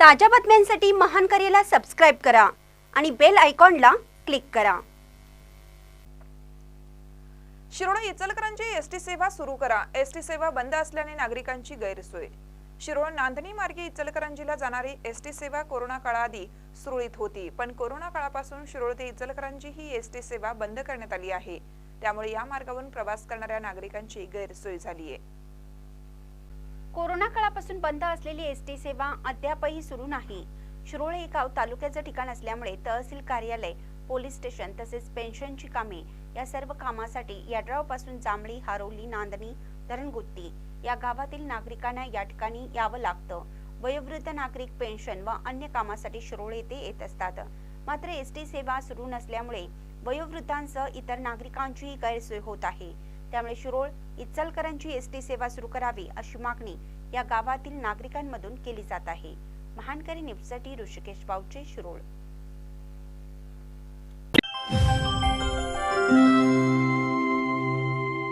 ताज्या बातम्यांसाठी महान करेला सबस्क्राईब करा आणि बेल आयकॉनला क्लिक करा. शिरोळ इचलकरंजी एसटी सेवा सुरू करा. एसटी सेवा बंद असल्याने नागरिकांची गैरसोय. शिरोळ नांदणी मार्गे इचलकरंजीला जाणारी एसटी सेवा कोरोना काळाआधी सुरळीत होती पण कोरोना काळापासून शिरोळ ते इचलकरंजी ही एसटी सेवा बंद करण्यात आली आहे. त्यामुळे या मार्गावरून प्रवास करणाऱ्या नागरिकांची गैरसोय झाली आहे कोरोना काळापासून बंद असलेली एस टी सेवा अद्यापही सुरू नाही. शिरोळे हे गाव तालुक्याचं ठिकाण असल्यामुळे तहसील कार्यालय पोलीस स्टेशन तसेच पेन्शनची कामे या सर्व कामासाठी यड्रावपासून जांभळी हारोली नांदणी धरणगुत्ती या गावातील नागरिकांना या ठिकाणी यावं लागतं. वयोवृद्ध नागरिक पेन्शन व अन्य कामासाठी शिरोळे येथे येत असतात. मात्र एस टी सेवा सुरू नसल्यामुळे वयोवृद्धांसह इतर नागरिकांचीही गैरसोय होत आहे. त्यामुळे शिरोळ इचलकरांची एसटी सेवा सुरू करावी अशी मागणी या गावातील नागरिकांमधून केली जात आहे. महानकरी न्यूजसाठी ऋषिकेश बावचे शिरोळ.